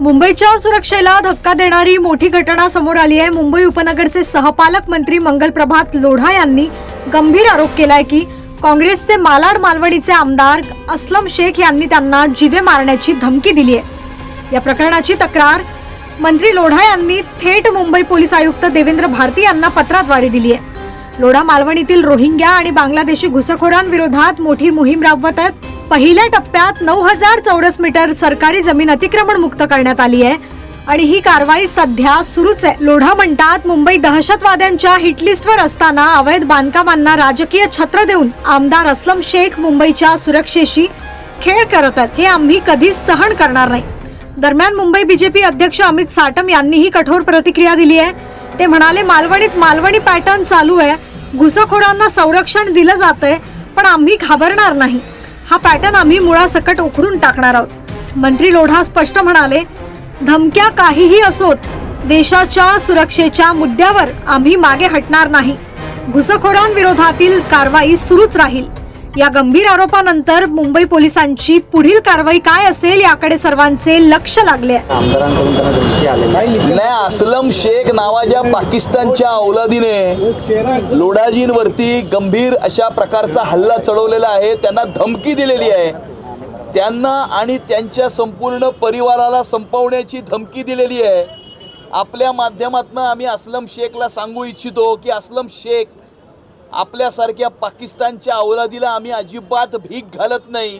मुंबईच्या सुरक्षेला धक्का देणारी मोठी घटना समोर आली आहे. मुंबई उपनगरचे सहपालक मंत्री मंगल प्रभात लोढा यांनी गंभीर आरोप केलाय की काँग्रेसचे मालाड मालवणीचे आमदार असलम शेख यांनी त्यांना जीवे मारण्याची धमकी दिली आहे. या प्रकरणाची तक्रार मंत्री लोढा यांनी थेट मुंबई पोलीस आयुक्त देवेंद्र भारती यांना पत्राद्वारे दिली आहे. लोढा मालवणीतील रोहिंग्या आणि बांगलादेशी घुसखोरांविरोधात मोठी मोहीम राबवत आहेत. पहिल्या टप्प्यात नऊ हजार चौरस मीटर सरकारी जमीन अतिक्रमण मुक्त करण्यात आली आहे. आणि ही कारवाई सध्या सुरूच आहे. लोढा म्हणतात मुंबई दहशतवाद्यांच्या हिटलिस्टवर असताना अवैध बांधकामांना राजकीय छत्र देऊन आमदार असलम शेख मुंबईच्या सुरक्षेशी खेळ करत आहेत. हे आम्ही कधीच सहन करणार नाही. दरम्यान मुंबई बीजेपी अध्यक्ष अमित साटम यांनीही कठोर प्रतिक्रिया दिली आहे. ते म्हणाले मालवणीत मालवणी पॅटर्न चालू आहे. घुसखोरांना संरक्षण दिलं जातंय पण आम्ही घाबरणार नाही. हा पॅटर्न आम्ही मुळासकट उखडून टाकणार आहोत. मंत्री लोढा स्पष्ट म्हणाले धमक्या काहीही असोत देशाच्या सुरक्षेच्या मुद्द्यावर आम्ही मागे हटणार नाही. घुसखोरांविरोधातील कारवाई सुरूच राहील. या गंभीर आरोपानंतर मुंबई पोलिसांची पुढील कारवाई काय असेल याकडे सर्वांचे लक्ष लागले आहे. आमदारांकडून त्यांना धमकी आलेली नाही असलम शेख नावाच्या पाकिस्तानच्या औलादीने लोढाजींवरती गंभीर अशा प्रकारचा हल्ला चढवलेला आहे. त्यांना धमकी दिलेली आहे. त्यांना आणि त्यांच्या संपूर्ण परिवाराला संपवण्याची धमकी दिलेली आहे. आपल्या माध्यमातून आम्ही असलम शेखला सांगू इच्छितो की असलम शेख आपल्यासारख्या पाकिस्तानच्या अवलादीला आम्ही अजिबात भीक घालत नाही.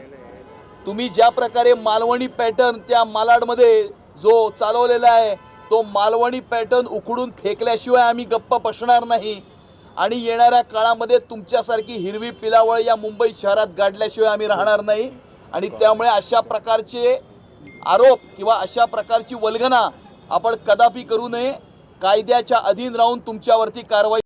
तुम्ही ज्या प्रकारे मालवणी पॅटर्न त्या मालाडमध्ये जो चालवलेला आहे तो मालवणी पॅटर्न उकडून फेकल्याशिवाय आम्ही गप्प बसणार नाही. आणि येणाऱ्या काळामध्ये तुमच्यासारखी हिरवी पिलावळ या मुंबई शहरात गाडल्याशिवाय आम्ही राहणार नाही. आणि त्यामुळे अशा प्रकारचे आरोप किंवा अशा प्रकारची वल्गना आपण कदापि करू नये. कायद्याच्या अधीन राहून तुमच्यावरती कारवाई